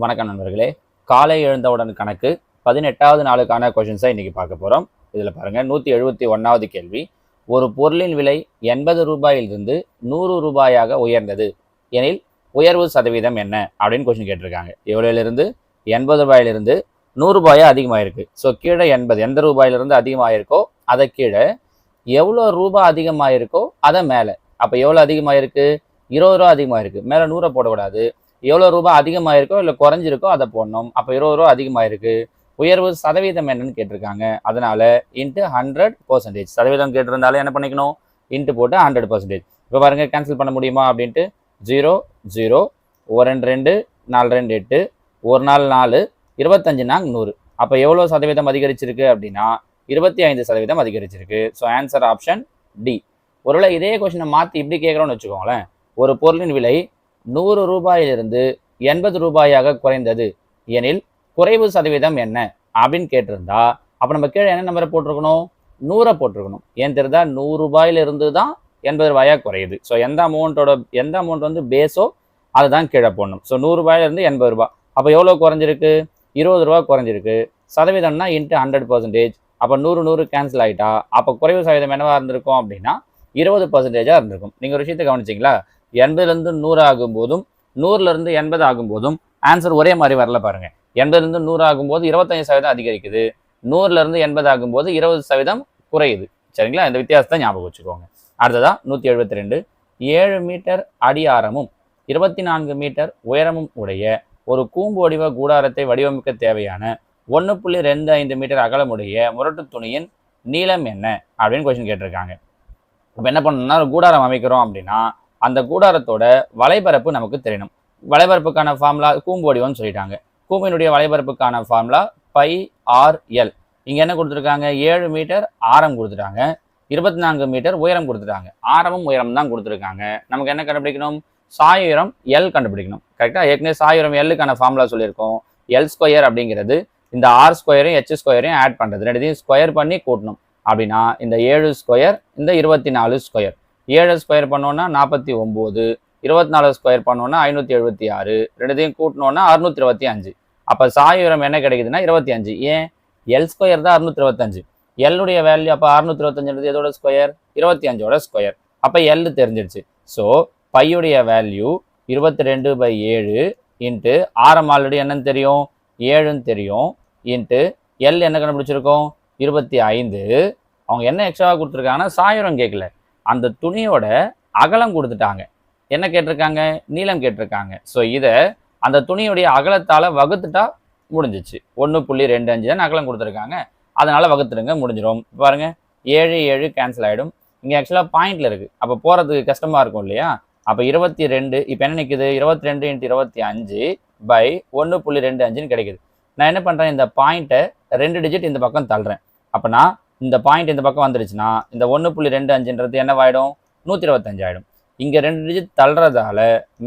வணக்கம் நண்பர்களே. காலை எழுந்தவுடன் கணக்கு பதினெட்டாவது நாளுக்கான கொஷின்ஸை இன்னைக்கு பார்க்க போகிறோம் இதில் பாருங்கள் நூற்றி எழுபத்தி ஒன்றாவது கேள்வி. ஒரு பொருளின் விலை எண்பது ரூபாயிலிருந்து நூறு ரூபாயாக உயர்ந்தது. எனில் உயர்வு சதவீதம் என்ன? அப்படின்னு கொஷின் கேட்டிருக்காங்க. எவ்வளோலேருந்து எண்பது ரூபாயிலிருந்து நூறு ரூபாயாக அதிகமாகிருக்கு ஸோ கீழே எண்பது எந்த ரூபாயிலிருந்து அதிகமாகிருக்கோ அதை கீழே எவ்வளோ ரூபாய் அதிகமாகிருக்கோ அதை மேலே. அப்போ எவ்வளோ அதிகமாகிருக்கு இருபது ரூபா அதிகமாயிருக்கு. மேலே நூறை போடக்கூடாது. எவ்வளோ ரூபாய் அதிகமாயிருக்கோ இல்லை குறைஞ்சிருக்கோ அதை போடணும். அப்போ இருபது ரூபா அதிகமாயிருக்கு. உயர்வு சதவீதம் என்னன்னு கேட்டிருக்காங்க. அதனால் இன்ட்டு ஹண்ட்ரட் பர்சன்டேஜ் சதவீதம் கேட்டிருந்தாலும் என்ன பண்ணிக்கணும்? இன்ட்டு போட்டு ஹண்ட்ரட் பர்சன்டேஜ் இப்போ பாருங்கள் கேன்சல் பண்ண முடியுமா அப்படின்ட்டு? ஜீரோ ஜீரோ ஒரு ரெண்டு ரெண்டு நாலு ரெண்டு எட்டு ஒரு நாள் நாலு இருபத்தஞ்சு நாங்க நூறு. அப்போ எவ்வளோ சதவீதம் அதிகரிச்சிருக்கு அப்படின்னா? இருபத்தி ஐந்து சதவீதம் அதிகரிச்சிருக்கு. ஸோ ஆன்சர் ஆப்ஷன் டி ஒருவேளை இதே கொஷினை மாற்றி இப்படி கேட்குறோன்னு வச்சுக்கோங்களேன். ஒரு பொருளின் விலை நூறு ரூபாயிலிருந்து எண்பது ரூபாயாக குறைந்தது. எனில் குறைவு சதவீதம் என்ன? அப்படின்னு கேட்டிருந்தா அப்போ நம்ம கீழே என்ன நம்பரை போட்டிருக்கணும்? நூறை போட்டிருக்கணும். ஏன் தெரியுதா? நூறு ரூபாயிலிருந்து தான் எண்பது ரூபாயாக குறையுது. ஸோ எந்த அமௌண்ட்டோட எந்த அமௌண்ட் வந்து பேஸோ அதுதான் கீழே போடணும். ஸோ நூறுரூபாயிலிருந்து எண்பது ரூபாய் அப்போ எவ்வளோ குறைஞ்சிருக்கு? இருபது ரூபா குறைஞ்சிருக்கு. சதவீதம்னா இன்ட்டு ஹண்ட்ரட் பர்சன்டேஜ் அப்போ நூறு நூறு கேன்சல் ஆகிட்டா அப்போ குறைவு சதவீதம் என்னவாக இருந்திருக்கும் அப்படின்னா இருபது பர்சன்டேஜாக இருந்திருக்கும். நீங்கள் ஒரு விஷயத்தை கவனிச்சிங்களா? எண்பதுலேருந்து நூறு ஆகும்போதும் நூறுலேருந்து எண்பது ஆகும்போதும் ஆன்சர் ஒரே மாதிரி வரல பாருங்க. எண்பதுலேருந்து நூறு ஆகும்போது இருபத்தஞ்சு சதவீதம் அதிகரிக்குது. நூறுலேருந்து எண்பது ஆகும்போது இருபது சதவீதம் குறையுது. சரிங்களா? இந்த வித்தியாசத்தை ஞாபகம் வச்சுக்கோங்க. அடுத்ததாக நூற்றி எழுபத்தி ரெண்டு ஏழு மீட்டர் அடியாரமும் இருபத்தி நான்கு மீட்டர் உயரமும் உடைய ஒரு கூம்பு வடிவ கூடாரத்தை வடிவமைக்க தேவையான ஒன்று புள்ளி ரெண்டு ஐந்து மீட்டர் அகலமுடைய முரட்டு துணியின் நீளம் என்ன? அப்படின்னு கொஸ்டின் கேட்டிருக்காங்க. இப்போ என்ன பண்ணணும்னா ஒரு கூடாரம் அமைக்கிறோம் அப்படின்னா அந்த கூடாரத்தோட வலைபரப்பு நமக்கு தெரியணும். வலைபரப்புக்கான ஃபார்முலா கூம்பு வடிவம்னு சொல்லிட்டாங்க. கூம்பினுடைய வலைபரப்புக்கான ஃபார்முலா பை ஆர் எல் இங்கே என்ன கொடுத்துருக்காங்க? ஏழு மீட்டர் ஆரம் கொடுத்துட்டாங்க. இருபத்தி நான்கு மீட்டர் உயரம் கொடுத்துட்டாங்க. ஆரமும் உயரம் தான் கொடுத்துருக்காங்க. நமக்கு என்ன கண்டுபிடிக்கணும்? சாயுரம் எல் கண்டுபிடிக்கணும். கரெக்டாக ஏற்கனவே சாயுரம் எல்லுக்கான ஃபார்முலா சொல்லியிருக்கோம். எல் ஸ்கொயர் அப்படிங்கிறது இந்த ஆர் ஸ்கொயரையும் ஹெச் ஸ்கொயரையும் ஆட் பண்ணுறது ரெண்டுத்தையும் ஸ்கொயர் பண்ணி கூட்டணும். அப்படின்னா இந்த ஏழு ஸ்கொயர் இந்த இருபத்தி நாலு ஸ்கொயர் ஏழு ஸ்கொயர் பண்ணோன்னா நாற்பத்தி ஒம்பது இருபத்தி நாலு ஸ்கொயர் பண்ணோன்னா ஐநூற்றி எழுபத்தி ஆறு ரெண்டுத்தையும் கூட்டினோன்னா அறுநூத்தி இருபத்தி அஞ்சு. அப்போ சாயுரம் என்ன கிடைக்குதுன்னா இருபத்தி அஞ்சு. ஏன்? எல் ஸ்கொயர் தான் அறுநூத்தி இருபத்தஞ்சு எல்லுடைய வேல்யூ அப்போ அறுநூத்தி இருபத்தஞ்சுன்றது எதோட ஸ்கொயர் இருபத்தி அஞ்சோட ஸ்கொயர் அப்போ எல் தெரிஞ்சிருச்சு. ஸோ பையுடைய வேல்யூ இருபத்தி ரெண்டு பை ஏழு இன்ட்டு ஆரம் ஆல்ரெடி என்னன்னு தெரியும்? ஏழுன்னு தெரியும். இன்ட்டு எல் என்ன கண்டுபிடிச்சிருக்கோம்? இருபத்தி ஐந்து. அவங்க என்ன எக்ஸ்ட்ராவாக கொடுத்துருக்காங்கன்னா சாயுரம் கேட்கல. அந்த துணியோட அகலம் கொடுத்துட்டாங்க. என்ன கேட்டிருக்காங்க? நீளம் கேட்டிருக்காங்க. ஸோ இதை அந்த துணியுடைய அகலத்தால் வகுத்துட்டா முடிஞ்சிச்சு. ஒன்று புள்ளி ரெண்டு அஞ்சு தான் அகலம் கொடுத்துருக்காங்க. அதனால் வகுத்துடுங்க முடிஞ்சிடும் பாருங்க ஏழு ஏழு கேன்சல் ஆகிடும் இங்கே ஆக்சுவலாக பாயிண்டில் இருக்குது அப்போ போகிறதுக்கு கஷ்டமாக இருக்கும் இல்லையா? அப்போ இருபத்தி ரெண்டு இப்போ என்ன நிற்குது இருபத்தி ரெண்டு இன்ட்டு இருபத்தி அஞ்சு பை ஒன்று புள்ளி ரெண்டு அஞ்சுன்னு கிடைக்குது. நான் என்ன பண்ணுறேன் இந்த பாயிண்ட்டை ரெண்டு டிஜிட் இந்த பக்கம் தள்ளுறேன். அப்போனா இந்த பாயிண்ட் இந்த பக்கம் வந்துருச்சுன்னா இந்த ஒன்று புள்ளி ரெண்டு அஞ்சுன்றது என்னவாயிடும்? நூற்றி இருபத்தஞ்சு ஆகிடும் இங்கே ரெண்டு டிஜிட் தள்ளுறதால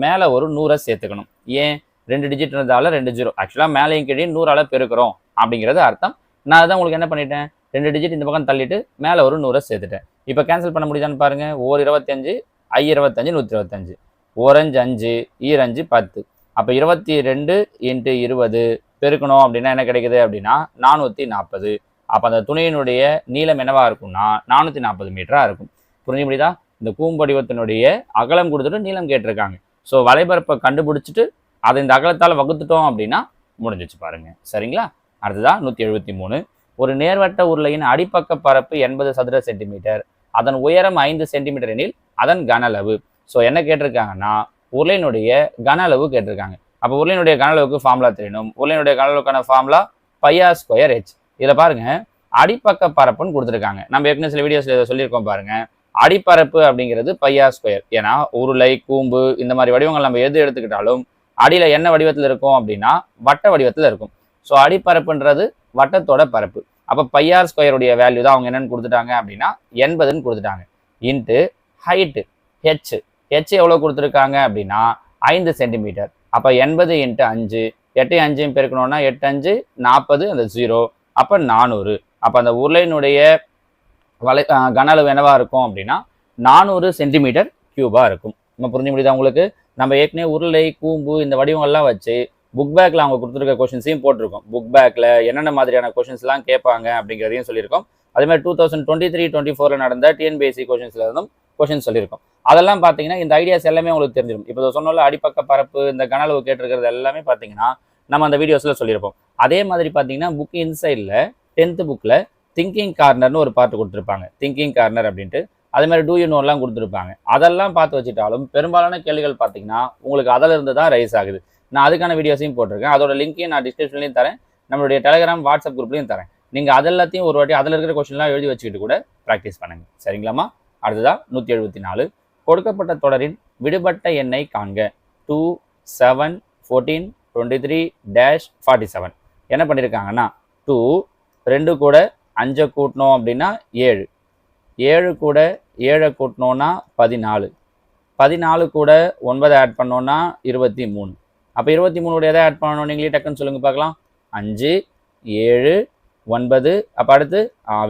மேலே ஒரு நூறை சேர்த்துக்கணும். ஏன்? ரெண்டு டிஜிட்ன்றதால ரெண்டு ஜீரோ ஆக்சுவலாக மேலேயும் கீழே நூறால் பெருக்கிறோம் அப்படிங்கிறது அர்த்தம். நான் அதான் உங்களுக்கு என்ன பண்ணிட்டேன்? ரெண்டு டிஜிட் இந்த பக்கம் தள்ளிட்டு மேலே ஒரு நூறை சேர்த்துட்டேன். இப்போ கேன்சல் பண்ண முடியுதான்னு பாருங்கள் ஓர் இருபத்தஞ்சு ஐ இருபத்தஞ்சு நூற்றி இருபத்தஞ்சு. ஓரஞ்சு அஞ்சு ஈரஞ்சு பத்து. அப்போ இருபத்தி ரெண்டு இன்ட்டு இருபது. பெருக்கணும் அப்படின்னா என்ன கிடைக்குது அப்படின்னா நானூற்றி நாற்பது அப்போ அந்த துணையினுடைய நீளம் என்னவாக இருக்கும்னா நானூற்றி நாற்பது மீட்டராக இருக்கும். புரிஞ்சு முடியுதா இந்த கூம்படிவத்தினுடைய அகலம் கொடுத்துட்டு நீளம் கேட்டிருக்காங்க. ஸோ வலைபரப்பை கண்டுபிடிச்சிட்டு அதை இந்த அகலத்தால் வகுத்துட்டோம் அப்படின்னா முடிஞ்சிச்சு பாருங்க. சரிங்களா? அடுத்ததான் நூற்றி எழுபத்தி மூணு. ஒரு நேர்வட்ட உருளையின் அடிப்பக்க பரப்பு எண்பது சதுர சென்டிமீட்டர். அதன் உயரம் ஐந்து சென்டிமீட்டர் எனில் அதன் கன அளவு ஸோ என்ன கேட்டிருக்காங்கன்னா உருளையினுடைய கன அளவு கேட்டிருக்காங்க. அப்போ உருளையினுடைய கன அளவுக்கு ஃபார்முலா தெரியணும். உருளையினுடைய கன அளவுக்கான ஃபார்முலா பையா ஸ்கொயர் ஹெச் இதில் பாருங்க அடிப்பக்க பரப்புன்னு கொடுத்துருக்காங்க. நம்ம ஏற்கனவே சில வீடியோஸில் இதை சொல்லியிருக்கோம் பாருங்க. அடிப்பரப்பு அப்படிங்கிறது பையா ஸ்கொயர் ஏன்னா உருளை கூம்பு இந்த மாதிரி வடிவங்கள் நம்ம எது எடுத்துக்கிட்டாலும் அடியில் என்ன வடிவத்தில் இருக்கும் அப்படின்னா வட்ட வடிவத்தில் இருக்கும். ஸோ அடிப்பரப்புன்றது வட்டத்தோட பரப்பு. அப்போ பையார் ஸ்கொயருடைய வேல்யூ தான் அவங்க என்னென்னு கொடுத்துட்டாங்க அப்படின்னா எண்பதுன்னு கொடுத்துட்டாங்க. இன்ட்டு ஹைட்டு ஹெச் ஹெச் எவ்வளோ கொடுத்துருக்காங்க அப்படின்னா ஐந்து சென்டிமீட்டர் அப்போ எண்பது இன்ட்டு அஞ்சு எட்டு அஞ்சையும் பெருக்கணும்னா எட்டு அஞ்சு நாற்பது அந்த ஜீரோ அப்போ நானூறு. அப்போ அந்த உருளையினுடைய வலை கன அளவு என்னவா இருக்கும் அப்படின்னா நானூறு சென்டிமீட்டர் கியூபாக இருக்கும். நம்ம புரிஞ்சு முடியுதா உங்களுக்கு? நம்ம ஏற்கனவே உருளை கூம்பு இந்த வடிவங்கள்லாம் வச்சு புக் பேக்கில் அவங்க கொடுத்துருக்க கொஷின்ஸையும் போட்டிருக்கோம். புக் பேக்கில் என்னென்ன மாதிரியான கொஷின்ஸ்லாம் கேட்பாங்க அப்படிங்கிறதையும் சொல்லியிருக்கோம். அதே மாதிரி two thousand twenty three twenty ஃபோரில் நடந்த டிஎன்பிஎஸ்சி கொஷின்ஸில் இருந்தும் கொஷின் சொல்லியிருக்கோம். அதெல்லாம் பார்த்தீங்கன்னா இந்த ஐடியாஸ் எல்லாமே உங்களுக்கு தெரிஞ்சிடும் இப்போ சொன்னால அடிப்பக்க பரப்பு இந்த கனளவு கேட்டிருக்கிறது எல்லாமே பார்த்தீங்கன்னா நம்ம அந்த வீடியோஸில் சொல்லியிருப்போம். அதே மாதிரி பார்த்தீங்கன்னா புக் இன்சைடில் டென்த்து புக்கில் திங்கிங் கார்னர்னு ஒரு பார்ட் கொடுத்துருப்பாங்க. திங்கிங் கார்னர் அப்படின்ட்டு. அதே மாதிரி டூ யூ நோலாம் கொடுத்துருப்பாங்க. அதெல்லாம் பார்த்து வச்சுட்டாலும் பெரும்பாலான கேள்விகள் பார்த்தீங்கன்னா உங்களுக்கு அதில் இருந்து தான் ரைஸ் ஆகுது. நான் அதுக்கான வீடியோஸையும் போட்டிருக்கேன். அதோட லிங்க்கையும் நான் டிஸ்கிரிப்ஷன்லையும் தரேன். நம்மளுடைய டெலிகிராம் வாட்ஸ்அப் குரூப்லையும் தரேன். நீங்கள் அது எல்லாத்தையும் ஒரு வாட்டி அதில் இருக்கிற கொஸ்டின்லாம் எழுதி வச்சுக்கிட்டு கூட ப்ராக்டிஸ் பண்ணுங்க. சரிங்களாம்மா? அடுத்ததாக நூற்றி எழுபத்தி நாலு. கொடுக்கப்பட்ட தொடரின் விடுபட்ட எண்ணை காண்க. Two seven fourteen twenty three dash forty seven என்ன பண்ணியிருக்காங்கன்னா டூ ரெண்டு கூட அஞ்சை கூட்டினோம் அப்படின்னா ஏழு. ஏழு கூட ஏழை கூட்டினோன்னா பதினாலு. பதினாலு கூட ஒன்பதை ஆட் பண்ணோன்னா இருபத்தி மூணு. அப்போ இருபத்தி மூணு எதை ஆட் பண்ணணும் நீங்களே டக்குன்னு சொல்லுங்க பார்க்கலாம். அஞ்சு ஏழு ஒன்பது அப்போ அடுத்து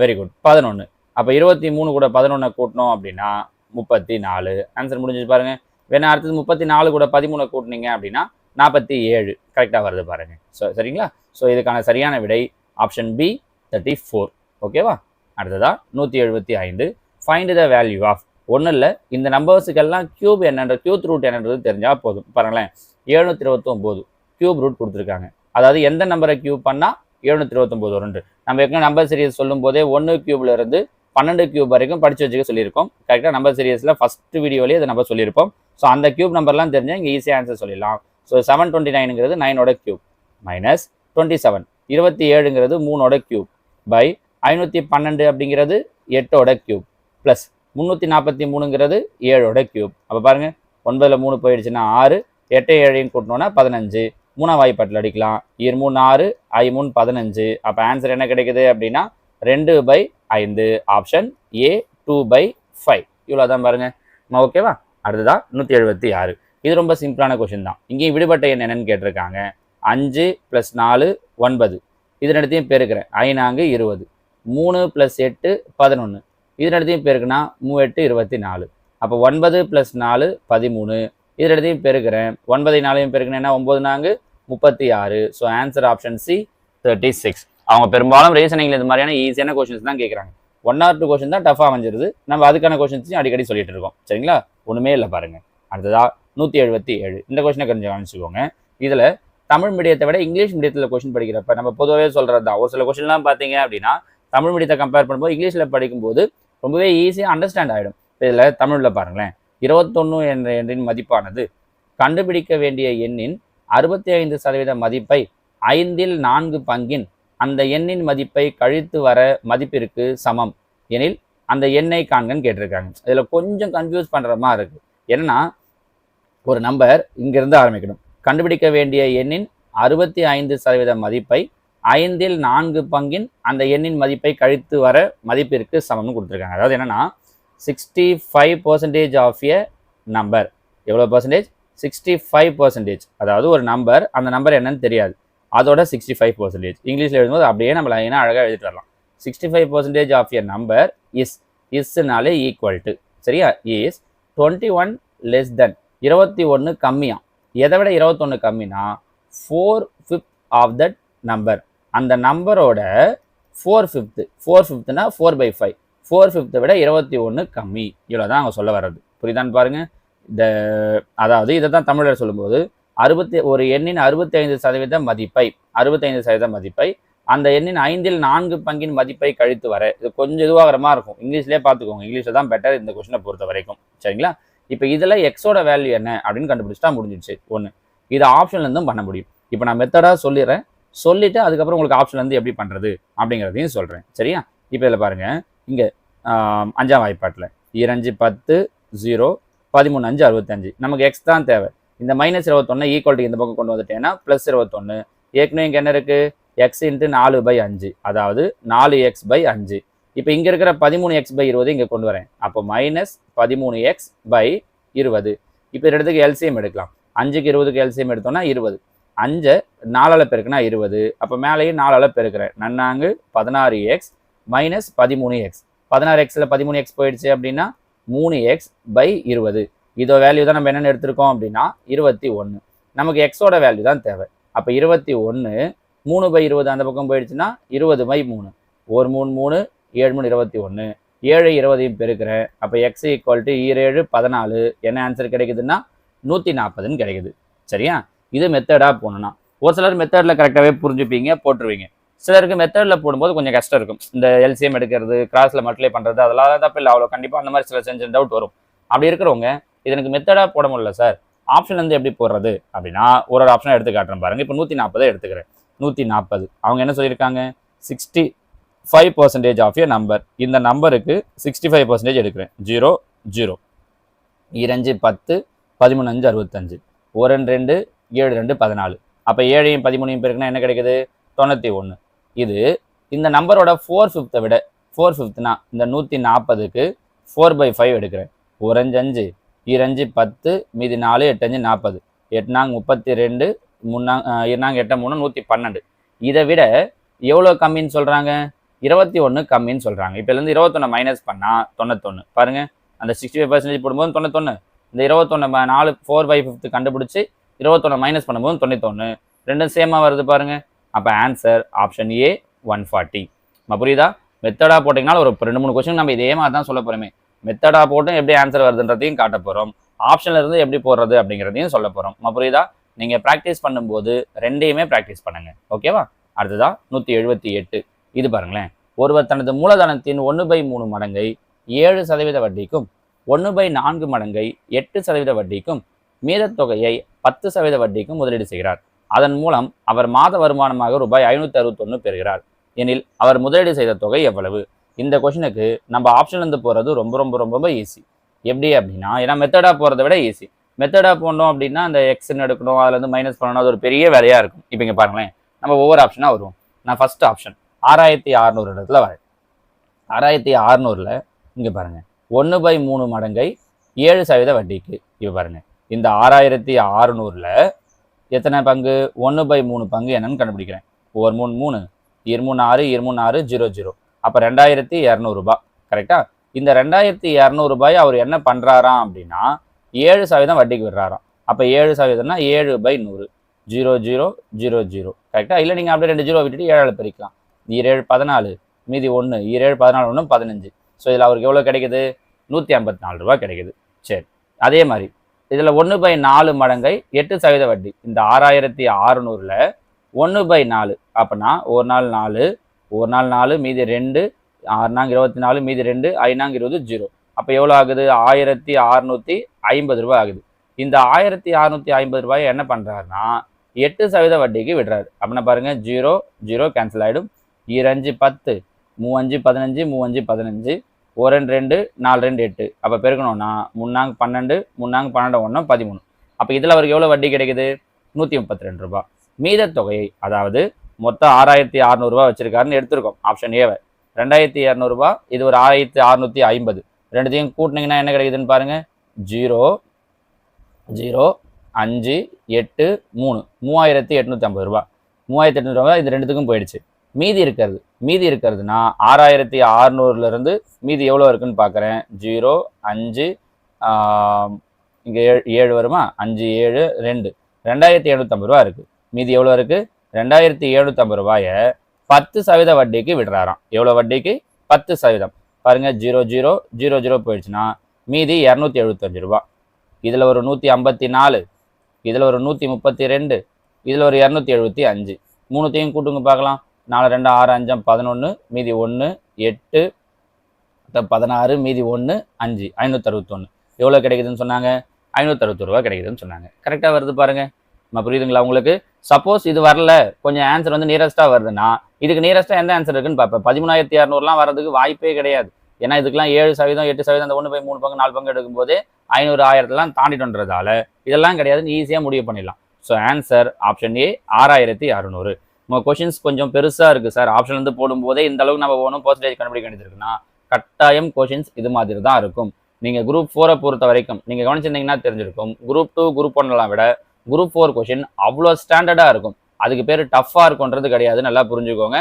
வெரி குட் பதினொன்று அப்போ இருபத்தி மூணு கூட பதினொன்றை கூட்டினோம் அப்படின்னா முப்பத்தி நாலு. ஆன்சர் முடிஞ்சு பாருங்கள் வேணா அடுத்தது முப்பத்தி நாலு கூட பதிமூணை கூட்டினீங்க அப்படின்னா நாற்பத்தி ஏழு. கரெக்டாக வருது பாருங்க. ஸோ சரிங்களா? ஸோ இதுக்கான சரியான விடை ஆப்ஷன் பி தேர்ட்டி ஃபோர் ஓகேவா அடுத்ததா நூற்றி எழுபத்தி ஐந்து. ஃபைண்ட் த வேல்யூ ஆஃப் ஒன்றும் இல்லை இந்த நம்பர்ஸுக்கெல்லாம் க்யூப் என்னன்ற க்யூத் ரூட் என்னன்றது தெரிஞ்சால் போதும். பாருங்களேன். எழுநூற்றி இருபத்தொம்போது. க்யூப் ரூட் கொடுத்துருக்காங்க. அதாவது எந்த நம்பரை க்யூப் பண்ணால் எழுநூற்றி இருபத்தொம்போது வரும்ன்று நம்ம ஏற்கனவே நம்பர் சீரியஸ் சொல்லும் போதே ஒன்று க்யூப்லேருந்து பன்னெண்டு க்யூப் வரைக்கும் படித்து வச்சுக்க சொல்லியிருக்கோம். கரெக்டாக நம்பர் சீரியஸில் ஃபஸ்ட்டு வீடியோலேயே அதை நம்ம சொல்லியிருப்போம். ஸோ அந்த க்யூப் நம்பர்லாம் தெரிஞ்சால் இங்கே ஈஸியாக ஆன்சர் சொல்லிடலாம். ஸோ செவன் டுவெண்ட்டி நைனுங்கிறது நைனோட கியூப் மைனஸ் டுவெண்ட்டி செவன் இருபத்தி ஏழுங்கிறது மூணோட கியூப் பை ஐநூற்றி பன்னெண்டு அப்படிங்கிறது எட்டோட கியூப் ப்ளஸ் முந்நூற்றி நாற்பத்தி மூணுங்கிறது ஏழோட கியூப் அப்போ பாருங்கள் ஒன்பதில் மூணு போயிடுச்சுன்னா ஆறு எட்டு ஏழையும் கூட்டினோன்னா பதினஞ்சு. மூணாம் வாய்ப்பாட்டில் அடிக்கலாம். இரு மூணு ஆறு ஐ மூணு பதினஞ்சு. அப்போ ஆன்சர் என்ன கிடைக்குது அப்படின்னா ரெண்டு பை ஐந்து. Option A two by five இவ்வளோ தான் பாருங்க ஓகேவா அடுத்ததான் நூற்றி எழுபத்தி ஆறு. இது ரொம்ப சிம்பிளான கொஷின் தான். இங்கேயும் விடுபட்ட எண் என்னன்னு கேட்டிருக்காங்க. அஞ்சு ப்ளஸ் நாலு ஒன்பது. இதனிடத்தையும் பெருக்கிறேன். ஐநான்கு இருபது. மூணு ப்ளஸ் எட்டு பதினொன்று இதனிடத்தையும் பெருக்குனா மூ எட்டு இருபத்தி நாலு. அப்போ ஒன்பது ப்ளஸ் நாலு பதிமூணு. இதனிடத்தையும் பெருக்கிறேன். ஒன்பதை நாளையும் பெருக்கினேன்னா ஒம்பது நான்கு முப்பத்தி ஆறு. So answer option C thirty six அவங்க பெரும்பாலும் ரீசனிங்கில் இந்த மாதிரியான ஈஸியான கொஷின்ஸ் தான் கேட்குறாங்க ஒன் ஆர் டூ கொஷின் தான் டஃபாக அமைஞ்சிருது. நம்ம அதுக்கான கொஷின்ஸையும் அடிக்கடி சொல்லிட்டு இருக்கோம். சரிங்களா? ஒன்றுமே இல்லை பாருங்கள் அடுத்ததா நூற்றி எழுபத்தி ஏழு. இந்த கொஷினை கொஞ்சம் கவனிச்சுக்கோங்க. இதில் தமிழ் மீடியத்தை விட இங்கிலீஷ் மீடியத்தில் கொஷின் படிக்கிறப்ப நம்ம பொதுவாகவே சொல்கிறது தான் ஒரு சில கொஷின்லாம் பார்த்தீங்க அப்படின்னா தமிழ் மீடியத்தை கம்பேர் பண்ணும்போது இங்கிலீஷில் படிக்கும்போது ரொம்பவே ஈஸியாக அண்டர்ஸ்டாண்ட் ஆகிடும் இதில் தமிழில் பாருங்களேன். இருபத்தொன்று என்ற எண்ணின் மதிப்பானது கண்டுபிடிக்க வேண்டிய எண்ணின் அறுபத்தி ஐந்து சதவீத மதிப்பை ஐந்தில் நான்கு பங்கின் அந்த எண்ணின் மதிப்பை கழித்து வர மதிப்பிற்கு சமம். எனில் அந்த எண்ணை காண்கன்னு கேட்டிருக்காங்க. இதில் கொஞ்சம் கன்ஃபியூஸ் பண்ணுற மாதிரி இருக்கு. என்னன்னா ஒரு நம்பர் இங்கிருந்து ஆரம்பிக்கணும். கண்டுபிடிக்க வேண்டிய எண்ணின் அறுபத்தி ஐந்து சதவீத மதிப்பை ஐந்தில் நான்கு பங்கின் அந்த எண்ணின் மதிப்பை கழித்து வர மதிப்பிற்கு சமம்னு கொடுத்துருக்காங்க. அதாவது என்னன்னா sixty five percentage of a number எவ்வளோ பர்சன்டேஜ் சிக்ஸ்டி ஃபைவ் பர்சன்டேஜ் அதாவது ஒரு நம்பர் அந்த நம்பர் என்னன்னு தெரியாது. அதோட சிக்ஸ்டி ஃபைவ் பர்சன்டேஜ் இங்கிலீஷில் எழுதும்போது அப்படியே நம்ம லைனாக அழகாக எழுதிட்டு வரலாம். Sixty five percentage of a number is இஸ்னாலே equal to சரியா? Is twenty one less than இருபத்தி ஒன்று கம்மியா. எதை விட இருபத்தொன்று கம்மினா four fifth of that number அந்த நம்பரோட ஃபோர் ஃபிஃப்த்து ஃபோர் ஃபிஃப்த்துனா ஃபோர் பை ஃபைவ் ஃபோர் ஃபிஃப்த்தை விட இருபத்தி ஒன்று கம்மி. இவ்வளோ தான் அவங்க சொல்ல வர்றது. புரியுதான்னு பாருங்கள் இந்த அதாவது இதை தான் தமிழர் சொல்லும்போது அறுபத்தி ஒரு எண்ணின் அறுபத்தைந்து சதவீத மதிப்பை அறுபத்தைந்து சதவீத மதிப்பை அந்த எண்ணின் ஐந்தில் நான்கு பங்கின் மதிப்பை கழித்து வர இது கொஞ்சம் இதுவாகிற மாதிரி இருக்கும்? இங்கிலீஷ்லேயே பார்த்துக்கோங்க. இங்கிலீஷில் தான் பெட்டர் இந்த கொஷினை பொறுத்த வரைக்கும். சரிங்களா? இப்போ இதில் எக்ஸோட வேல்யூ என்ன அப்படின்னு கண்டுபிடிச்சிட்டா முடிஞ்சிடுச்சு. ஒன்று இது ஆப்ஷன்லேருந்தும் பண்ண முடியும். இப்போ நான் மெத்தடாக சொல்லிடுறேன். சொல்லிவிட்டு அதுக்கப்புறம் உங்களுக்கு ஆப்ஷன்லேருந்து எப்படி பண்ணுறது அப்படிங்கிறதையும் சொல்கிறேன் சரியா? இப்போ இதில் பாருங்கள் இங்கே அஞ்சாம் வாய்ப்பாட்டில். இரஞ்சு பத்து ஜீரோ பதிமூணு அஞ்சு அறுபத்தஞ்சு. நமக்கு எக்ஸ் தான் தேவை. இந்த மைனஸ் இருபத்தொன்று ஈக்குவல்ட்டி இந்த பக்கம் கொண்டு வந்துட்டேன்னா ப்ளஸ் இருபத்தொன்று ஏற்கனவே இங்கே என்ன இருக்குது எக்ஸ் இன்ட்டு நாலு பை அஞ்சு. அதாவது நாலு எக்ஸ் பை அஞ்சு. இப்போ இங்கே இருக்கிற பதிமூணு எக்ஸ் பை இருபது இங்கே கொண்டு வரேன். அப்போ மைனஸ் பதிமூணு எக்ஸ் பை இருபது. இப்போ இடத்துக்கு எல்சிஎம் எடுக்கலாம். அஞ்சுக்கு இருபதுக்கு எல்சிஎம் எடுத்தோம்னா இருபது. அஞ்சை நாலால் பெருக்குனா இருபது. அப்போ மேலேயும் நாலால் பெருக்கிறேன். நன்னாங்கு பதினாறு எக்ஸ் மைனஸ் பதிமூணு எக்ஸ் பதினாறு எக்ஸில் பதிமூணு எக்ஸ் போயிடுச்சு அப்படின்னா மூணு எக்ஸ் பை இருபது. இதோ வேல்யூ தான் நம்ம என்னென்னு எடுத்திருக்கோம் அப்படின்னா இருபத்தி ஒன்று நமக்கு எக்ஸோட வேல்யூ தான் தேவை. அப்போ இருபத்தி ஒன்று மூணு பை இருபது அந்த பக்கம் போயிடுச்சுன்னா இருபது பை மூணு. ஒரு மூணு மூணு ஏழு மூணு இருபத்தி ஒன்று ஏழு இருபதையும் பெருக்கிறேன். அப்போ எக்ஸ் ஈக்குவல் டு ஈரேழு பதினாலு. என்ன ஆன்சர் கிடைக்குதுன்னா நூற்றி நாற்பதுன்னு கிடைக்குது. சரியா? இது மெத்தடாக போகணும்னா ஒரு சிலர் மெத்தடில் கரெக்டாகவே புரிஞ்சுப்பீங்க போட்டுருவீங்க. சிலருக்கு மெத்தடில் போடும்போது கொஞ்சம் கஷ்டம் இருக்கும். இந்த எல்சிஎம் எடுக்கிறது கிராஸில் மல்டிப்ளை பண்ணுறது அதெல்லாம் தப்பு இல்லை. அவ்வளோ கண்டிப்பாக அந்த மாதிரி சில செஞ்ச டவுட் வரும். அப்படி இருக்கிறவங்க இது எனக்கு மெத்தடாக போட முடியல சார் ஆப்ஷன் வந்து எப்படி போடுறது? அப்படின்னா ஒரு ஒரு ஆப்ஷனை எடுத்து காட்டுறேன் பாருங்க. இப்போ நூற்றி நாற்பதை எடுத்துக்கிறேன். நூற்றி நாற்பது அவங்க என்ன சொல்லியிருக்காங்க? Sixty five percentage of a number இந்த நம்பருக்கு சிக்ஸ்டி ஃபைவ் பர்சன்டேஜ் எடுக்கிறேன். ஜீரோ ஜீரோ இரஞ்சு பத்து பதிமூணு அஞ்சு அறுபத்தஞ்சு. ஒரு ரெண்டு ரெண்டு ஏழு ரெண்டு பதினாலு. அப்போ ஏழையும் பதிமூணையும் பேருக்குன்னா என்ன கிடைக்குது? தொண்ணூற்றி ஒன்று இது இந்த நம்பரோட ஃபோர் ஃபிஃப்த்தை விட ஃபோர் ஃபிஃப்த்னா இந்த நூற்றி நாற்பதுக்கு ஃபோர் பை ஃபைவ் எடுக்கிறேன். ஒரு அஞ்சு அஞ்சு. இரஞ்சு பத்து மீதி நாலு எட்டஞ்சு நாற்பது எட்னாங் முப்பத்தி ரெண்டு முன்னாங்க இருநாங்க எட்ட மூணு நூற்றி பன்னெண்டு. இதை விட எவ்வளோ கம்மின்னு சொல்கிறாங்க இருபத்தி ஒன்று கம்மின்னு சொல்கிறாங்க இப்போலேருந்து இருபத்தொன்று மைனஸ் பண்ணால் தொண்ணூத்தொன்று பாருங்கள் அந்த சிக்ஸ்டி ஃபைவ் பர்சன்டேஜ் போடும்போது தொண்ணூத்தொன்று இந்த இருபத்தொன்று நாலு ஃபோர் பை ஃபிஃப்த்து கண்டுபிடிச்சி இருபத்தொன்று மைனஸ் பண்ணும்போது தொண்ணூத்தொன்று ரெண்டும் சேமாக வருது பாருங்கள் அப்போ answer option A one forty புரியுதா? மெத்தடாக போட்டிங்கன்னா ஒரு ரெண்டு மூணு கொஸ்டின் நம்ம இதே மாதிரி தான் சொல்ல போகிறோமே மெத்தடாக போட்டும் எப்படி ஆன்சர் வருதுன்றதையும் காட்ட போகிறோம் ஆப்ஷன்லேருந்து எப்படி போடுறது அப்படிங்கிறதையும் சொல்ல போகிறோம் புரியுதா? நீங்கள் ப்ராக்டிஸ் பண்ணும்போது ரெண்டையுமே ப்ராக்டிஸ் பண்ணுங்கள் ஓகேவா அடுத்ததா நூற்றி எழுபத்தி எட்டு. இது பாருங்களேன். ஒருவர் தனது மூலதனத்தின் ஒன்று பை மூணு மடங்கை ஏழு சதவீத வட்டிக்கும் ஒன்று பை நான்கு மடங்கை எட்டு சதவீத வட்டிக்கும் மீதத்தொகையை பத்து சதவீத வட்டிக்கும் முதலீடு செய்கிறார். அதன் மூலம் அவர் மாத வருமானமாக ரூபாய் ஐநூற்றி அறுபத்தொன்று பெறுகிறார். எனில் அவர் முதலீடு செய்த தொகை எவ்வளவு? இந்த கொஷினுக்கு நம்ம ஆப்ஷன்லேருந்து போகிறது ரொம்ப ரொம்ப ரொம்ப ஈஸி எப்படி அப்படின்னா ஏன்னா மெத்தடாக போகிறத விட ஈஸி மெத்தடாக போனோம் அப்படின்னா அந்த எக்ஸ்ன்னு எடுக்கணும் அதில் வந்து மைனஸ் பண்ணணும் அது ஒரு பெரிய வேலையாக இருக்கும். இப்போ இங்கே பாருங்களேன் நம்ம ஒவ்வொரு ஆப்ஷனாக வருவோம். நான் ஃபர்ஸ்ட் ஆப்ஷன் ஆறாயிரத்தி அறநூறு இடத்துல வரேன். ஆறாயிரத்தி அறநூறில் இங்கே பாருங்கள் ஒன்று பை மூணு மடங்கை ஏழு சதவீத வட்டிக்கு. இப்போ பாருங்கள் இந்த ஆறாயிரத்தி அறநூறில் எத்தனை பங்கு? ஒன்று பை மூணு பங்கு என்னன்னு கண்டுபிடிக்கிறேன். ஒரு மூணு மூணு இருமூணு ஆறு இருமூணு ஆறு ஜீரோ ஜீரோ. அப்போ ரெண்டாயிரத்தி இரநூறுபா கரெக்டாக இந்த ரெண்டாயிரத்தி இரநூறுபாய் அவர் என்ன பண்ணுறாராம் அப்படின்னா ஏழு சதவீதம் வட்டிக்கு விடுறாராம். அப்போ ஏழு சதவீதம்னா ஏழு பை நூறு. Zero zero zero zero. கரெக்டாக இல்லை நீங்கள் அப்படியே ரெண்டு ஜீரோ விட்டுட்டு ஏழால் பிரிக்கலாம். ஈரேழு பதினாலு. மீதி ஒன்று ஈரேழு பதினாலு ஒன்று பதினஞ்சு. ஸோ இதில் அவருக்கு எவ்வளோ கிடைக்குது? நூற்றி ஐம்பத்தி நாலு ரூபா கிடைக்குது. சரி. அதே மாதிரி இதில் ஒன்று பை நாலு மடங்கை எட்டு சதவீத வட்டி. இந்த ஆறாயிரத்தி அறுநூறில் ஒன்று பை நாலு. அப்போனா ஒரு நாள் நாலு ஒரு நாள் நாலு மீதி ரெண்டு ஆறுநாங்க இருபத்தி நாலு மீதி ரெண்டு ஐநாங்க இருபது ஜீரோ. அப்போ எவ்வளோ ஆகுது? ஆயிரத்தி அறநூற்றி ஐம்பது ரூபாய் ஆகுது. இந்த ஆயிரத்தி அறநூற்றி ஐம்பது ரூபாயை என்ன பண்ணுறாருன்னா எட்டு சதவீத வட்டிக்கு விடுறாரு. அப்படின்னா பாருங்க ஜீரோ ஜீரோ கேன்சல் ஆகிடும் இரஞ்சு பத்து மூவஞ்சு பதினஞ்சு மூவஞ்சு பதினஞ்சு ஒரு ரெண்டு ரெண்டு நாலு ரெண்டு எட்டு. அப்போ பெருக்கணும்னா முன்னாங்க பன்னெண்டு முன்னாங்க பன்னெண்டு ஒன்று பதிமூணு. அப்போ இதில் அவருக்கு எவ்வளோ வட்டி கிடைக்குது? நூற்றி முப்பத்தி ரெண்டு ரூபா மீதத் தொகையை அதாவது மொத்தம் ஆறாயிரத்தி அறநூறுபா வச்சுருக்காருன்னு எடுத்திருக்கோம். ஆப்ஷன் ஏவை ரெண்டாயிரத்தி இரநூறுபா இது ஒரு ஆயிரத்தி அறநூற்றி ஐம்பது. ரெண்டுத்தையும் கூட்டினீங்கன்னா என்ன கிடைக்குதுன்னு பாருங்கள் ஜீரோ ஜீரோ அஞ்சு எட்டு மூணு. மூவாயிரத்தி எட்நூற்றி ஐம்பது ரூபா மூவாயிரத்தி எட்நூறு ரூபா இது ரெண்டுத்துக்கும் போயிடுச்சு. மீதி இருக்கிறது மீதி இருக்கிறதுனா ஆறாயிரத்தி ஆறுநூறுலேருந்து மீதி எவ்வளோ இருக்குன்னு பார்க்குறேன் ஜீரோ அஞ்சு இங்கே ஏழு ஏழு வருமா? அஞ்சு ஏழு ரெண்டு. ரெண்டாயிரத்தி எழுநூற்றம்பது ரூபா இருக்குது மீதி எவ்வளோ இருக்குது ரெண்டாயிரத்தி எழுநூற்றம்பது ரூபாயை பத்து சதவீத வட்டிக்கு விடுறாராம். எவ்வளோ வட்டிக்கு? பத்து சதவீதம். பாருங்க ஜீரோ ஜீரோ ஜீரோ ஜீரோ போயிடுச்சுன்னா மீதி இரநூத்தி எழுபத்தஞ்சு ரூபா. இதில் ஒரு நூற்றி ஐம்பத்தி நாலு இதில் ஒரு நூற்றி முப்பத்தி ரெண்டு இதில் ஒரு இரநூத்தி எழுபத்தி அஞ்சு. மூணுத்தையும் கூட்டுங்க பார்க்கலாம். நாலு ரெண்டு ஆறு அஞ்சம் பதினொன்று மீதி ஒன்று எட்டு பதினாறு மீதி ஒன்று அஞ்சு ஐநூற்றறுபத்தொன்று எவ்வளோ கிடைக்குதுன்னு சொன்னாங்க? ஐநூற்றறுபத்தொரு ரூபா கிடைக்குதுன்னு சொன்னாங்க. கரெக்டாக வருது பாருங்கள் நம்ம புரியுதுங்களா உங்களுக்கு? சப்போஸ் இது வரல கொஞ்சம் ஆன்சர் வந்து நியரஸ்ட்டாக வருதுன்னா இதுக்கு நியரஸ்ட்டாக எந்த ஆன்சர் இருக்குன்னு பார்ப்பேன். பதிமூணாயிரத்தி இரநூறுலாம் வரதுக்கு வாய்ப்பே கிடையாது. ஏன்னா இதுக்கெல்லாம் ஏழு சதவீதம் எட்டு சதவீதம் அந்த ஒன்று போய் மூணு பங்கு நாலு பங்கு எடுக்கும்போது ஐநூறு ஆயிரத்தெல்லாம் தாண்டிட்டுன்றதால இதெல்லாம் கிடையாதுன்னு ஈஸியாக முடிவு பண்ணிடலாம். ஸோ ஆன்சர் ஆப்ஷன் ஏ ஆறாயிரத்தி அறுநூறு. உங்கள் கொஷின்ஸ் கொஞ்சம் பெருசாக இருக்குது சார் ஆப்ஷன் வந்து போடும்போதே இந்த அளவுக்கு நம்ம ஒன்றும் பர்சன்டேஜ் கண்டுபிடிக்க வேண்டியது இருக்குன்னா கட்டாயம் கொஷின்ஸ் இது மாதிரி தான் இருக்கும். நீங்கள் குரூப் ஃபோரை பொறுத்த வரைக்கும் நீங்கள் கவனிச்சிருந்தீங்கன்னா தெரிஞ்சிருக்கும். குரூப் டூ குரூப் ஒன்னெல்லாம் விட குரூப் ஃபோர் கொஷின் அவ்வளோ ஸ்டாண்டர்டாக இருக்கும். அதுக்கு பேர் டஃப்பாக இருக்கும்ன்றது கிடையாது. நல்லா புரிஞ்சுக்கோங்க.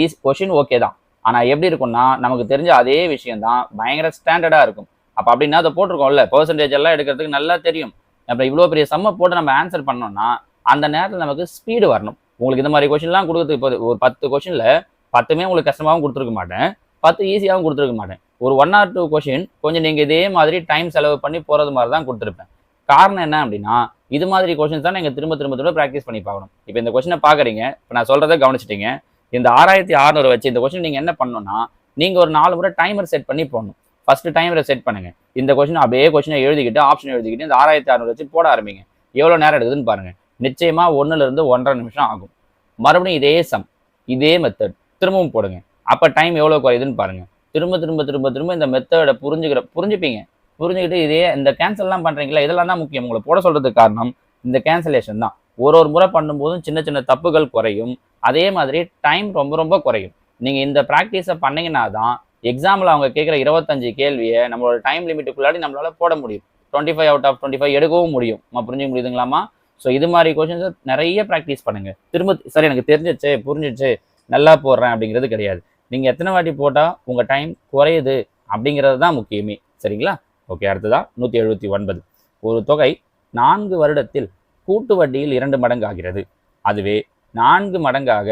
ஈஸ் கொஷின் ஓகே தான். ஆனால் எப்படி இருக்கும்னா நமக்கு தெரிஞ்ச அதே விஷயம் தான் பயங்கர ஸ்டாண்டர்டாக இருக்கும். அப்போ அப்படின்னா அதை போட்டிருக்கோம்ல பர்சன்டேஜ் எல்லாம் எடுக்கிறதுக்கு நல்லா தெரியும். அப்புறம் இவ்வளோ பெரிய சம்மை போட்டு நம்ம ஆன்சர் பண்ணோம்னா அந்த நேரத்தில் நமக்கு ஸ்பீடு வரணும். உங்களுக்கு இந்த மாதிரி கொஷின்லாம் கொடுக்குறதுக்கு இப்போ ஒரு பத்து கொஷினில் பத்துமே உங்களுக்கு கஷ்டமாகவும் கொடுத்துருக்க மாட்டேன். பத்து ஈஸியாகவும் கொடுத்துருக்க மாட்டேன். ஒரு ஒன் ஆர் டூ கொஷின் கொஞ்சம் நீங்கள் இதே மாதிரி டைம் செலவு பண்ணி போகிறது மாதிரி தான் கொடுத்துருப்பேன். காரணம் என்ன அப்படின்னா இது மாதிரி கொஷின்ஸ் தான் நீங்கள் திரும்ப திரும்ப திரும்ப ப்ராக்டிஸ் பண்ணி பார்க்கணும். இப்போ இந்த கொஷினை பார்க்குறீங்க இப்போ நான் சொல்கிறத கவனிச்சிட்டீங்க. இந்த ஆறாயிரத்தி அறநூறு வச்சு இந்த கொஷின் நீங்கள் என்ன பண்ணணும்னா நீங்கள் ஒரு நாலு முறை டைமர் செட் பண்ணி போடணும். ஃபஸ்ட்டு டைமரை செட் பண்ணுங்க. இந்த கொஷின் அப்படியே கொஷினை எழுதிக்கிட்டு ஆப்ஷன் எழுதிக்கிட்டு இந்த ஆறாயிரத்தி அறநூறு வச்சு போட ஆரம்பிங்க. எவ்வளோ நேரம் எடுக்குதுன்னு பாருங்கள் நிச்சயமாக ஒன்றுலேருந்து ஒன்றரை நிமிஷம் ஆகும். மறுபடியும் இதே சம் இதே மெத்தட் திரும்பவும் போடுங்க. அப்போ டைம் எவ்வளோ குறையுதுன்னு பாருங்கள் திரும்ப திரும்ப திரும்ப திரும்ப இந்த மெத்தடை புரிஞ்சுக்கிற புரிஞ்சுப்பீங்க. புரிஞ்சுக்கிட்டு இதே இந்த கேன்சல்லாம் பண்ணுறீங்களா இதெல்லாம் தான் முக்கியம். உங்களை போட சொல்கிறதுக்கு காரணம் இந்த கேன்சலேஷன் தான். ஒரு ஒரு முறை பண்ணும்போதும் சின்ன சின்ன தப்புகள் குறையும். அதே மாதிரி டைம் ரொம்ப ரொம்ப குறையும். நீங்கள் இந்த ப்ராக்டிஸை பண்ணீங்கன்னா தான் எக்ஸாமில் அவங்க கேட்குற இருபத்தஞ்சு கேள்வியை நம்மளோட டைம் லிமிட்டுக்குள்ளாடி நம்மளால போட முடியும். Twenty five out of twenty five எடுக்கவும் முடியும். நம்ம புரிஞ்சுக்க முடியுதுங்களாமா ஸோ இது மாதிரி கொஷின்ஸை நிறைய ப்ராக்டிஸ் பண்ணுங்க. திரும்ப சரி எனக்கு தெரிஞ்சிச்சு புரிஞ்சிச்சு நல்லா போடுறேன் அப்படிங்கிறது கிடையாது. நீங்கள் எத்தனை வாட்டி போட்டால் உங்கள் டைம் குறையுது அப்படிங்கிறது தான் முக்கியமே. சரிங்களா? ஓகே அடுத்ததா நூற்றி எழுபத்தி ஒன்பது. ஒரு தொகை நான்கு வருடத்தில் கூட்டு வட்டியில் இரண்டு மடங்கு ஆகிறது அதுவே நான்கு மடங்காக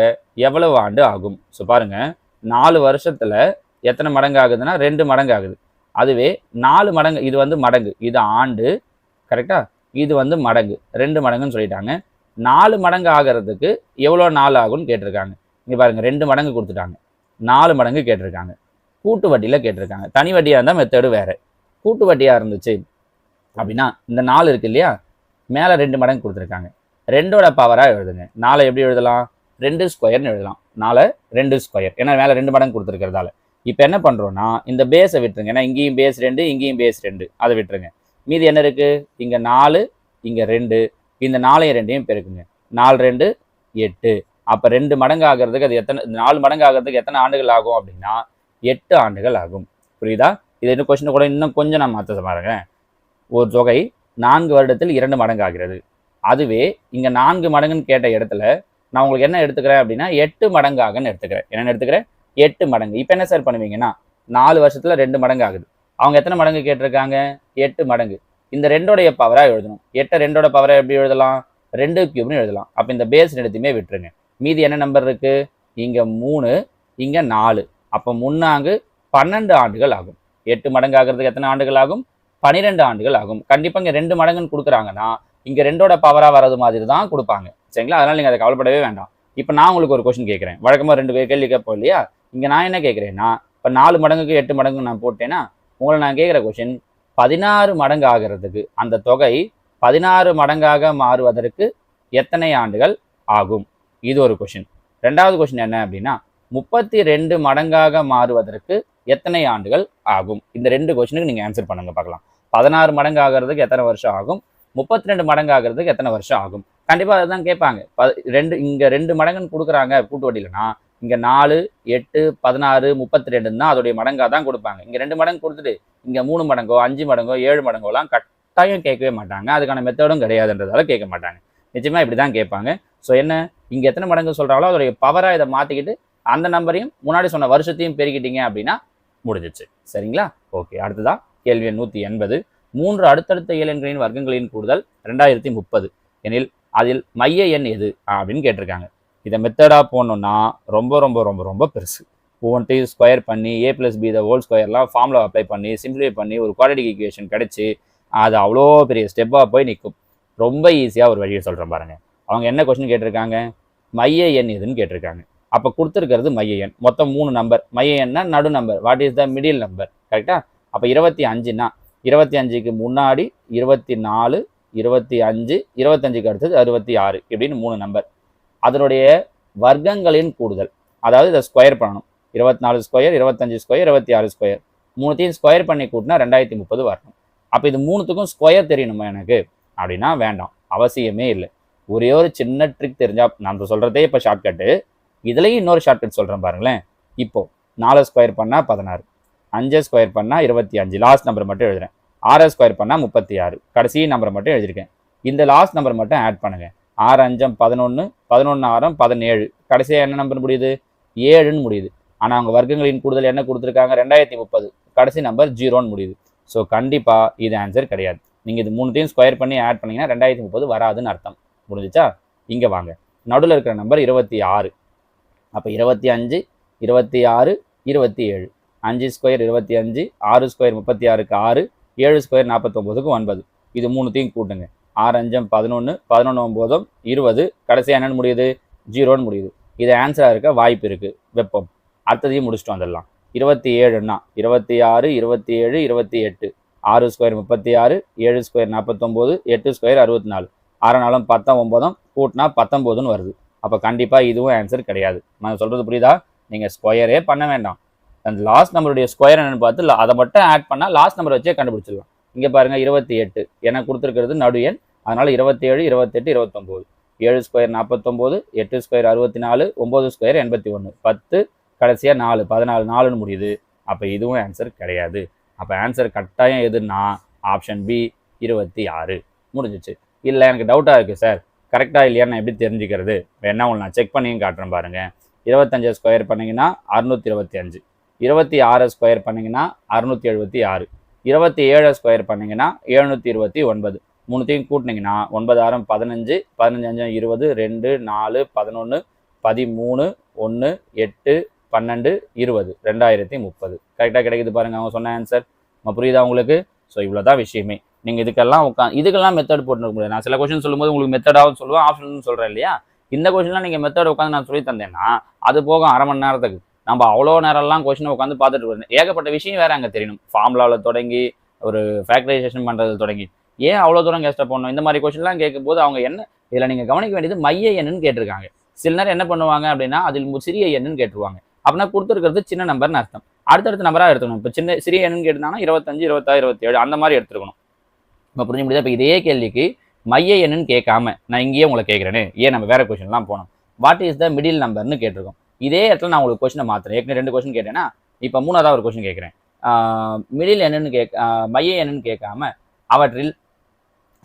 எவ்வளவு ஆண்டு ஆகும்? ஸோ பாருங்க நாலு வருஷத்தில் எத்தனை மடங்கு ஆகுதுன்னா ரெண்டு மடங்கு ஆகுது அதுவே நாலு மடங்கு இது வந்து மடங்கு. இது ஆண்டு கரெக்டாக இது வந்து மடங்கு. ரெண்டு மடங்குன்னு சொல்லிட்டாங்க. நாலு மடங்கு ஆகிறதுக்கு எவ்வளோ நாள் ஆகும்னு கேட்டிருக்காங்க. இங்கே பாருங்கள் ரெண்டு மடங்கு கொடுத்துட்டாங்க. நாலு மடங்கு கேட்டிருக்காங்க. கூட்டு வட்டியில் கேட்டிருக்காங்க. தனி வட்டியாக இருந்தால் மெத்தடு வேறு. கூட்டு வட்டியாக இருந்துச்சு. அப்படின்னா இந்த நாலு இருக்கு இல்லையா? மேலே ரெண்டு மடங்கு கொடுத்துருக்காங்க. ரெண்டோட பவராக எழுதுங்க. நாலை எப்படி எழுதலாம்? ரெண்டு ஸ்கொயர்னு எழுதலாம். நாலை ரெண்டு ஸ்கொயர் ஏன்னா மேலே ரெண்டு மடங்கு கொடுத்துருக்கிறதால. இப்போ என்ன பண்ணுறோன்னா இந்த பேஸை விட்டுருங்க. ஏன்னா இங்கேயும் பேஸ் ரெண்டு இங்கேயும் பேஸ் ரெண்டு. அதை விட்டுருங்க. மீதி என்ன இருக்குது இங்கே நாலு இங்கே ரெண்டு. இந்த நாலையும் ரெண்டையும் பெருக்குங்க. நாலு ரெண்டு எட்டு. அப்போ ரெண்டு மடங்கு ஆகிறதுக்கு அது எத்தனை நாலு மடங்கு ஆகிறதுக்கு எத்தனை ஆண்டுகள் ஆகும் அப்படின்னா எட்டு ஆண்டுகள் ஆகும். புரியுதா? இது இன்னும் கொஸ்டின் கூட இன்னும் கொஞ்சம் நான் மாற்ற பாருங்க ஒரு தொகை நான்கு வருடத்தில் இரண்டு மடங்கு ஆகிறது அதுவே இங்கே நான்கு மடங்குன்னு கேட்ட இடத்துல நான் உங்களுக்கு என்ன எடுத்துக்கிறேன் அப்படின்னா எட்டு மடங்காகன்னு எடுத்துக்கிறேன். என்ன எடுத்துக்கிறேன்? எட்டு மடங்கு. இப்போ என்ன சார் பண்ணுவீங்கன்னா நாலு வருஷத்தில் ரெண்டு மடங்கு ஆகுது அவங்க எத்தனை மடங்கு கேட்டிருக்காங்க? எட்டு மடங்கு. இந்த ரெண்டோடைய பவராக எழுதணும். எட்டை ரெண்டோட பவரை எப்படி எழுதலாம்? ரெண்டு கியூப்னு எழுதலாம். அப்போ இந்த பேஸ் எடுத்தியுமே விட்டுருங்க. மீதி என்ன நம்பர் இருக்குது இங்கே மூணு இங்கே நாலு. அப்போ முன்னாங்கு பன்னெண்டு ஆண்டுகள் ஆகும். எட்டு மடங்கு ஆகிறதுக்கு எத்தனை ஆண்டுகள் ஆகும் பன்னிரெண்டு ஆண்டுகள் ஆகும் கண்டிப்பாக இங்கே ரெண்டு மடங்குன்னு கொடுக்குறாங்கன்னா இங்கே ரெண்டோட பவராக வர்றது மாதிரி தான் கொடுப்பாங்க. சரிங்களா? அதனால் நீங்கள் அதை கவலைப்படவே வேண்டாம். இப்போ நான் உங்களுக்கு ஒரு கொஸ்டின் கேட்குறேன். வழக்கமாக ரெண்டு பேர் கேள்வி கேட்போம் இல்லையா? இங்கே நான் என்ன கேட்குறேன்னா இப்போ நாலு மடங்குக்கு எட்டு மடங்கு நான் போட்டேன்னா உங்களை நான் கேட்குற கொஷின் பதினாறு மடங்கு ஆகிறதுக்கு அந்த தொகை பதினாறு மடங்காக மாறுவதற்கு எத்தனை ஆண்டுகள் ஆகும்? இது ஒரு கொஷின் ரெண்டாவது கொஷின் என்ன அப்படின்னா முப்பத்தி ரெண்டு மடங்காக மாறுவதற்கு எத்தனை ஆண்டுகள் ஆகும்? இந்த ரெண்டு கொஷினுக்கு நீங்கள் ஆன்சர் பண்ணுங்க பார்க்கலாம். பதினாறு மடங்கு ஆகிறதுக்கு எத்தனை வருஷம் ஆகும்? முப்பத்தி ரெண்டு மடங்கு ஆகிறதுக்கு எத்தனை வருஷம் ஆகும்? கண்டிப்பாக அதுதான் கேட்பாங்க. ப ரெண்டு இங்கே ரெண்டு மடங்குன்னு கொடுக்குறாங்க கூட்டு வட்டியிலனா இங்கே நாலு எட்டு பதினாறு முப்பத்தி ரெண்டுன்னு தான் அதோடைய மடங்காக தான் கொடுப்பாங்க. இங்கே ரெண்டு மடங்கு கொடுத்துட்டு இங்கே மூணு மடங்கோ அஞ்சு மடங்கோ ஏழு மடங்கோலாம் கட்டாயம் கேட்கவே மாட்டாங்க. அதுக்கான மெத்தடும் கிடையாதுன்றதால கேட்க மாட்டாங்க. நிச்சயமாக இப்படி தான் கேட்பாங்க. ஸோ என்ன? இங்கே எத்தனை மடங்கு சொல்கிறாங்களோ அதோடைய பவராக இதை மாற்றிக்கிட்டு அந்த நம்பரையும் முன்னாடி சொன்ன வருஷத்தையும் பெருக்கிட்டீங்க அப்படின்னா முடிஞ்சிச்சு சரிங்களா? ஓகே அடுத்ததான் கேள்வி நூற்றி எண்பது. மூன்று அடுத்தடுத்த இயலெண்களின் வர்க்கங்களின் கூடுதல் ரெண்டாயிரத்தி முப்பது. எனில் அதில் மைய எண் எது? அப்படின்னு கேட்டிருக்காங்க. இதை மெத்தடாக போகணுன்னா ரொம்ப ரொம்ப ரொம்ப ரொம்ப பெருசு. ஒவ்வொன்றையும் ஸ்கொயர் பண்ணி A plus B the whole ஸ்கொயர்லாம் ஃபார்மில் அப்ளை பண்ணி சிம்பிளிஃபை பண்ணி ஒரு குவாலிட்டி ஈக்குவேஷன் கிடச்சி அது அவ்வளோ பெரிய ஸ்டெப்பாக போய் நிற்கும் ரொம்ப ஈஸியாக ஒரு வழியை சொல்கிறேன் பாருங்கள் அவங்க என்ன கொஸ்டின் கேட்டிருக்காங்க? மைய எண் எதுன்னு கேட்டிருக்காங்க. அப்போ கொடுத்துருக்கிறது மைய எண். மொத்தம் மூணு நம்பர் மைய எண்ணா நடு number what is the middle number கரெக்டா அப்போ இருபத்தி அஞ்சுனா இருபத்தி அஞ்சுக்கு முன்னாடி இருபத்தி நாலு இருபத்தி அஞ்சு இருபத்தஞ்சுக்கு அடுத்தது அறுபத்தி ஆறு இப்படின்னு மூணு நம்பர் அதனுடைய வர்க்கங்களின் கூடுதல். அதாவது இதை ஸ்கொயர் பண்ணணும். இருபத்தி நாலு ஸ்கொயர் இருபத்தஞ்சு ஸ்கொயர் இருபத்தி ஆறு ஸ்கொயர் மூணுத்தையும் ஸ்கொயர் பண்ணி கூட்டினா ரெண்டாயிரத்தி முப்பது வரணும். அப்போ இது மூணுத்துக்கும் ஸ்கொயர் தெரியணுமா எனக்கு? அப்படின்னா வேண்டாம். அவசியமே இல்லை. ஒரே ஒரு சின்ன ட்ரிக் தெரிஞ்சால் நான் சொல்கிறதே இப்போ ஷார்ட்கட்டு இதுலேயும் இன்னொரு ஷார்ட்கட் சொல்கிறேன் பாருங்களேன். இப்போது நாலு ஸ்கொயர் பண்ணால் பதினாறு அஞ்சு ஸ்கொயர் பண்ணால் இருபத்தி அஞ்சு. லாஸ்ட் நம்பர் மட்டும் எழுதுறேன். ஆறு ஸ்கொயர் பண்ணால் முப்பத்தி ஆறு. கடைசி நம்பரை மட்டும் எழுதியிருக்கேன் இந்த லாஸ்ட் நம்பர் மட்டும் ஆட் பண்ணுங்கள் ஆறு அஞ்சம் பதினொன்று பதினொன்று ஆறம் பதினேழு. கடைசியாக என்ன நம்பர் முடியுது? ஏழுன்னு முடியுது. ஆனால் அவங்க வர்க்கங்களின் கூடுதல் என்ன கொடுத்துருக்காங்க? ரெண்டாயிரத்தி முப்பது. கடைசி நம்பர் ஜீரோன்னு முடியுது. ஸோ கண்டிப்பாக இது ஆன்சர் கிடையாது. நீங்கள் இது மூணுத்தையும் ஸ்கொயர் பண்ணி ஆட் பண்ணிங்கன்னா ரெண்டாயிரத்தி முப்பது வராதுன்னு அர்த்தம். முடிஞ்சிச்சா? இங்கே வாங்க. நடுவில் இருக்கிற நம்பர் இருபத்தி ஆறு. அப்போ இருபத்தி அஞ்சு இருபத்தி ஆறு இருபத்தி ஏழு. அஞ்சு ஸ்கொயர் இருபத்தி அஞ்சு ஆறு ஸ்கொயர் முப்பத்தி ஆறுக்கு ஆறு ஏழு ஸ்கொயர் நாற்பத்தொம்போதுக்கு ஒன்பது. இது மூணுத்தையும் கூட்டுங்க. ஆறு அஞ்சம் பதினொன்று பதினொன்று ஒம்போதும் இருபது. கடைசியாக என்னென்னு முடியுது? ஜீரோன்னு முடியுது. இது ஆன்சராக இருக்க வாய்ப்பு இருக்குது வெப்பம். அடுத்ததையும் முடிச்சுட்டு வந்துடலாம் இருபத்தி ஏழுன்னா இருபத்தி ஆறு இருபத்தி ஏழு இருபத்தி எட்டு. ஆறு ஸ்கொயர் முப்பத்தி ஆறு ஏழு ஸ்கொயர் நாற்பத்தொம்போது எட்டு ஸ்கொயர் அறுபத்தி நாலு. ஆறு நாளும் பத்தம் ஒம்போதும் கூட்டினா பத்தொம்போதுன்னு வருது. அப்போ கண்டிப்பாக இதுவும் ஆன்சர் கிடையாது. நான் சொல்கிறது புரியுதா? நீங்கள் ஸ்கொயரே பண்ண வேண்டாம். அந்த லாஸ்ட் நம்பருடைய ஸ்கொயர் என்னென்னு பார்த்து அதை மட்டும் ஆட் பண்ணால் லாஸ்ட் நம்பர் வச்சே கண்டுபிடிச்சிடலாம். இங்கே பாருங்கள் இருபத்தி எட்டு. எனக்கு கொடுத்துருக்கிறது நடு எண். அதனால் இருபத்தேழு இருபத்தெட்டு இருபத்தொம்போது. ஏழு ஸ்கொயர் நாற்பத்தொம்போது எட்டு ஸ்கொயர் அறுபத்தி நாலு ஒம்பது ஸ்கொயர் எண்பத்தி ஒன்று பத்து கடைசியாக நாலு. பதினாலு நாலுன்னு முடியுது. அப்போ இதுவும் ஆன்சர் கிடையாது. அப்போ ஆன்சர் கட்டாயம் எதுன்னா ஆப்ஷன் பி இருபத்தி ஆறு. முடிஞ்சிச்சு. இல்லை எனக்கு டவுட்டாக இருக்குது சார் கரெக்டாக இல்லையான்னு எப்படி தெரிஞ்சுக்கிறது? வேணா உங்களுக்கு நான் செக் பண்ணியும் காட்டுறேன் பாருங்கள் இருபத்தஞ்சு ஸ்கொயர் பண்ணிங்கன்னா அறுநூற்றி இருபத்தி அஞ்சு. இருபத்தி ஆறு ஸ்கொயர் பண்ணிங்கன்னா அறுநூற்றி எழுபத்தி ஆறு. இருபத்தி ஏழு ஸ்கொயர் பண்ணிங்கன்னா எழுநூற்றி இருபத்தி ஒன்பது. மூணுத்தையும் கூட்டினீங்கன்னா ஒன்பதாயிரம் பதினஞ்சு பதினஞ்சு அஞ்சும் இருபது ரெண்டு நாலு பதினொன்று பதிமூணு ஒன்று எட்டு பன்னெண்டு இருபது. ரெண்டாயிரத்தி முப்பது. கரெக்டாக கிடைக்குது பாருங்கள் அவங்க சொன்ன ஆன்சர் புரியுதா உங்களுக்கு? ஸோ இவ்வளோ தான் விஷயமே. நீங்கள் இதுக்கெல்லாம் உட்கா இதுக்கெல்லாம் மெத்தட் போட்டுருக்க முடியாது. நான் சில கொஸ்டின் சொல்லும்போது உங்களுக்கு மெத்தடாகவும் சொல்லுவேன் ஆப்ஷன் சொல்கிறேன் இல்லையா? இந்த கொஸ்டின்லாம் நீங்கள் மெத்தட் உட்காந்து நான் சொல்லி தந்தேன்னா அது போகும் அரை மணி நேரத்துக்கு. நம்ம அவ்வளோ நேரம்லாம் கொஸ்டினை உட்காந்து பார்த்துட்டு வரணும் ஏகப்பட்ட விஷயம் வேறு அங்கே தெரியணும் ஃபார்முலாவில் தொடங்கி ஒரு ஃபேக்டரைசேஷன் பண்ணுறது தொடங்கி. ஏன் அவ்வளோ தூரம் கஷ்டம் பண்ணணும் இந்த மாதிரி கொஸ்டின்லாம் கேட்கும்போது அவங்க என்ன இதில் நீங்கள் கவனிக்க வேண்டியது மைய எண்ணுன்னு கேட்டிருக்காங்க. சில நேரம் என்ன பண்ணுவாங்க அப்படின்னா அதில் சிறிய எண்ணுன்னு கேட்டுருவாங்க. அப்படின்னா கொடுத்துருக்கிறது சின்ன நம்பர்னு அர்த்தம். அடுத்தடுத்த நம்பராக எடுத்துக்கணும். இப்போ சின்ன சிறிய எண்ணுன்னு கேட்டிருந்தாங்கன்னா இருபத்தஞ்சு இருபத்தாறு இருபத்தேழு அந்த மாதிரி எடுத்துருக்கணும். இப்போ புரிஞ்சு முடியுது இப்போ இதே கேள்விக்கு மைய எண்ணுன்னு கேட்காம நான் இங்கேயே உங்களை கேட்குறேனே. ஏன் நம்ம வேற கொஷின்லாம் போனோம்? வாட் இஸ் த மிடில் நம்பர்னு கேட்டிருக்கோம். இதே இடத்துல நான் உங்களுக்கு கொஷினை மாற்றுறேன் ஏற்கனவே ரெண்டு கொஸ்டின் கேட்டேன்னா இப்போ மூணாவதாக ஒரு கொஷின் கேட்குறேன். மிடில் என்னன்னு கேட்க மைய எண்ணுன்னு கேட்காம அவற்றில்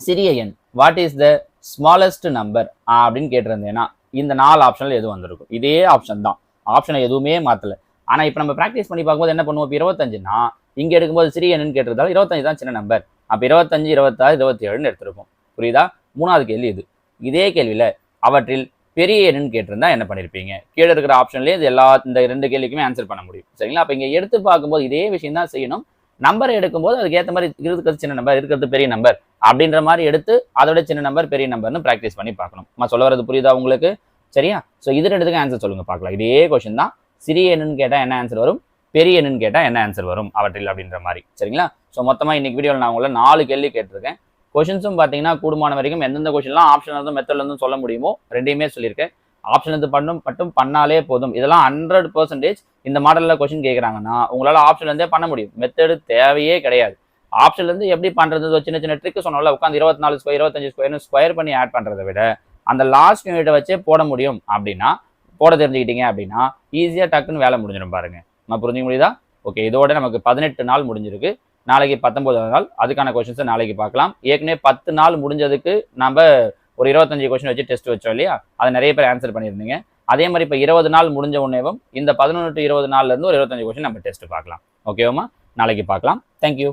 சிறிய எண் what is the smallest number அப்படின்னு கேட்டிருந்தேன்னா இந்த நாலு ஆப்ஷனில் எதுவும் வந்திருக்கும். இதே ஆப்ஷன் தான். ஆப்ஷனை எதுவுமே மாற்றல ஆனால் இப்போ நம்ம ப்ராக்டிஸ் பண்ணி பார்க்கும்போது என்ன பண்ணுவோம்? இப்போ இருபத்தஞ்சுனா இங்கே எடுக்கும்போது சிறிய எண்ணுன்னு கேட்டிருந்தாலும் இருபத்தஞ்சு தான் சின்ன நம்பர் அப்போ இருபத்தஞ்சு இருபத்தாறு இருபத்தி ஏழுன்னு எடுத்திருப்போம். புரியுதா? மூணாவது கேள்வி இது. இதே கேள்வியில் அவற்றில் பெரிய எண்ணுன்னு கேட்டிருந்தா என்ன பண்ணியிருப்பீங்க கீழே இருக்கிற ஆப்ஷன்லேயே இது எல்லா இந்த ரெண்டு கேள்விக்குமே ஆன்சர் பண்ண முடியும். சரிங்களா? அப்போ இங்கே எடுத்து பார்க்கும்போது இதே விஷயம் தான் செய்யணும். நம்பர் எடுக்கும்போது அதுக்கேற்ற மாதிரி இருக்கிறது சின்ன நம்பர் இருக்கிறது பெரிய நம்பர் அப்படின்ற மாதிரி எடுத்து அதோட சின்ன நம்பர் பெரிய நம்பர்னு ப்ராக்டிஸ் பண்ணி பார்க்கணும். நான் சொல்ல வரது புரியுதா உங்களுக்கு? சரியா? ஸோ இது ரெண்டுத்துக்கும் ஆன்சர் சொல்லுங்க பார்க்கலாம். இதே கொஷின் தான். சிறிய எண்ணுன்னு கேட்டால் என்ன ஆன்சர் வரும்? பெரிய எண்ணுன்னு கேட்டால் என்ன ஆன்சர் வரும்? அவற்றில் அப்படின்ற மாதிரி. சரிங்களா? ஸோ மொத்தமாக இன்னைக்கு வீடியோவில் நான் உங்களை நாலு கேள்வி கேட்டிருக்கேன். கொஷின்ஸும் பார்த்தீங்கன்னா கூடுமான வரைக்கும் எந்தெந்த கொஷின்லாம் ஆப்ஷன் இருந்தும் மெத்தட்ல இருந்தும் சொல்ல முடியுமோ ரெண்டையுமே சொல்லியிருக்கேன். ஆப்ஷன் இருந்து பண்ணும் மட்டும் பண்ணாலே போதும். இதெல்லாம் ஹண்ட்ரட் பர்சன்டேஜ் இந்த மாடலில் கொஷின் கேட்குறாங்கன்னா உங்களால் ஆப்ஷன்லேருந்தே பண்ண முடியும். மெத்தடு தேவையே கிடையாது. ஆப்ஷன்லேருந்து எப்படி பண்ணுறது சின்ன சின்ன ட்ரிக் சொன்னால உட்காந்து இருபத்தி நாலு ஸ்கொயர் இருபத்தஞ்சு ஸ்கொயர்னு ஸ்கொயர் பண்ணி ஆட் பண்ணுறதை விட அந்த லாஸ்ட் யூனிட்டை வச்சே போட முடியும் அப்படின்னா போட தெரிஞ்சுக்கிட்டீங்க அப்படின்னா ஈஸியாக டக்குன்னு வேலை முடிஞ்சிடும் பாருங்க. நம்ம புரிஞ்சுக்க முடியுதா? ஓகே இதோட நமக்கு பதினெட்டு நாள் முடிஞ்சிருக்கு. நாளைக்கு பத்தொன்பதாவது நாள். அதுக்கான கொஷின்ஸை நாளைக்கு பார்க்கலாம். ஏற்கனவே பத்து நாள் முடிஞ்சதுக்கு நம்ம ஒரு இருபத்தஞ்சு கொஷின் வச்சு டெஸ்ட் வச்சோம் இல்லையா? அதை நிறைய பேர் ஆன்சர் பண்ணியிருந்தீங்க. அதே மாதிரி இப்போ இருபது நாள் முடிஞ்ச உடனேவும் இந்த பதினொன்று டு இருபது நாள்லேருந்து ஒரு இருபத்தஞ்சு கொஷின் நம்ம டெஸ்ட் பார்க்கலாம். ஓகேவாமா நாளைக்கு பார்க்கலாம். தேங்க்யூ